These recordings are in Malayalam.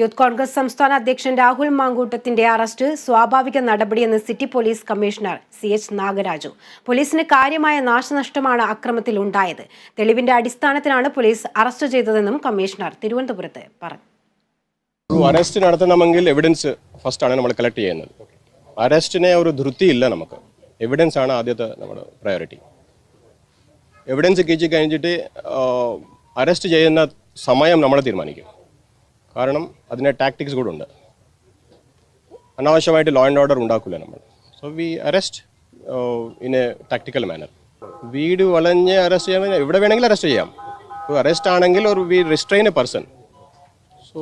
യൂത്ത് കോൺഗ്രസ് സംസ്ഥാന അധ്യക്ഷൻ രാഹുൽ മാങ്കൂട്ടത്തിന്റെ അറസ്റ്റ് സ്വാഭാവിക നടപടിയെന്ന് city police commissioner C H Nagaraju. പോലീസിന് കാര്യമായ നാശനഷ്ടമാണ് അക്രമത്തിൽ ഉണ്ടായത് തെളിവിന്റെ അടിസ്ഥാനത്തിലാണ് പോലീസ് അറസ്റ്റ് ചെയ്തതെന്നും കമ്മീഷണർ തിരുവനന്തപുരത്ത് പറഞ്ഞു. അറസ്റ്റ് നടത്തണമെങ്കിൽ എവിഡൻസ് ഫസ്റ്റ് ആണ് നമ്മൾ കളക്ട് ചെയ്യുന്നത്. അറസ്റ്റിനെ ഒരു ധൃതിയില്ല നമുക്ക്. എവിഡൻസ് ആണ് ആദ്യത്തെ നമ്മുടെ പ്രയോറിറ്റി എവിഡൻസ് കിച്ചി കഴിഞ്ഞിട്ട് അറസ്റ്റ് ചെയ്യുന്ന സമയം നമ്മൾ തീരുമാനിക്കും. കാരണം അതിന് ടാക്ടിക്സ് കൂടെ ഉണ്ട് അനാവശ്യമായിട്ട് ലോ ആൻഡ് ഓർഡർ ഉണ്ടാക്കില്ല നമ്മൾ. So we arrest in a tactical manner വീട് വളഞ്ഞ് അറസ്റ്റ് ചെയ്യാൻ എവിടെ വേണമെങ്കിലും അറസ്റ്റ് ചെയ്യാം. അറസ്റ്റ് ആണെങ്കിൽ ഒരു we restrain a person so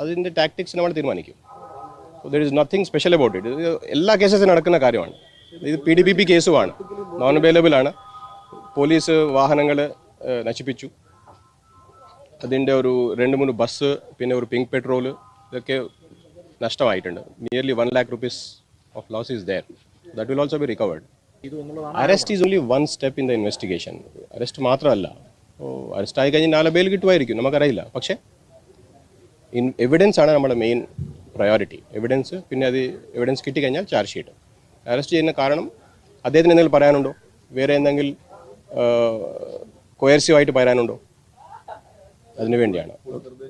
അതിന്റെ ടാക്ടിക്സ് നമ്മൾ തീരുമാനിക്കും. There is nothing special about it ഇത് എല്ലാ കേസസും നടക്കുന്ന കാര്യമാണ്. ഇത് പി ഡി ബി പി കേസുമാണ് നോൺ അവൈലബിൾ ആണ്. പോലീസ് വാഹനങ്ങൾ നശിപ്പിച്ചു. അതിന്റെ ഒരു രണ്ട് മൂന്ന് ബസ് പിന്നെ ഒരു പിങ്ക് പെട്രോൾ ഇതൊക്കെ നഷ്ടമായിട്ടുണ്ട്. Nearly one lakh rupees of loss is there that will also be recovered arrest is only one step in the investigation arrest മാത്രമല്ല. ഓ അറസ്റ്റ് ആയി കഴിഞ്ഞാൽ നാളെ ബെയിൽ കിട്ടുമായിരിക്കും. നമുക്കറിയില്ല. പക്ഷേ ഇൻ എവിഡൻസ് ആണ് നമ്മുടെ മെയിൻ പ്രയോറിറ്റി എവിഡൻസ് പിന്നെ അത് എവിഡൻസ് കിട്ടിക്കഴിഞ്ഞാൽ ചാർജ് ഷീറ്റ് അറസ്റ്റ് ചെയ്യുന്ന കാരണം അദ്ദേഹത്തിന് എന്തെങ്കിലും പറയാനുണ്ടോ? വേറെ എന്തെങ്കിലും കൊയർസീവായിട്ട് പറയാനുണ്ടോ? അതിനു വേണ്ടിയാണ്.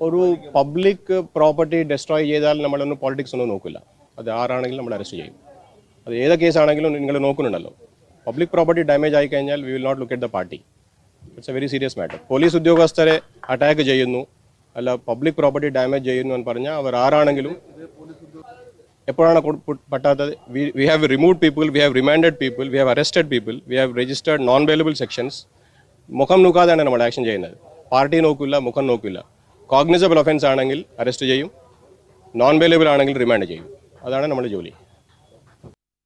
ഒരു പബ്ലിക് പ്രോപ്പർട്ടി ഡെസ്ട്രോയ് ചെയ്താൽ നമ്മളൊന്നും പോളിറ്റിക്സ് ഒന്നും നോക്കില്ല അത് ആരാണെങ്കിലും നമ്മൾ അറസ്റ്റ് ചെയ്യും. അത് ഏത് കേസാണെങ്കിലും നിങ്ങൾ നോക്കുന്നുണ്ടല്ലോ. പബ്ലിക് പ്രോപ്പർട്ടി ഡാമേജ് ആയി കഴിഞ്ഞാൽ we will not look at the party it's a very serious matter police ഉദ്യോഗസ്ഥരെ അറ്റാക്ക് ചെയ്യുന്നു. അല്ല പബ്ലിക് പ്രോപ്പർട്ടി ഡാമേജ് ചെയ്യുന്നു എന്ന് പറഞ്ഞാൽ അവർ ആരാണെങ്കിലും എപ്പോഴാണ് പറ്റാത്തത്? We have remove people we have remanded people we have arrested people we have registered non bailable sections മുഖം നോക്കാതെയാണ് നമ്മൾ ആക്ഷൻ ചെയ്യുന്നത്. പാർട്ടി നോക്കില്ല മുഖം നോക്കില്ല കോഗ്നിസബിൾ ഒഫൻസ് ആണെങ്കിൽ അറസ്റ്റ് ചെയ്യും. നോൺ അവൈലബിൾ ആണെങ്കിൽ റിമാൻഡ് ചെയ്യും. അതാണ് നമ്മുടെ ജോലി.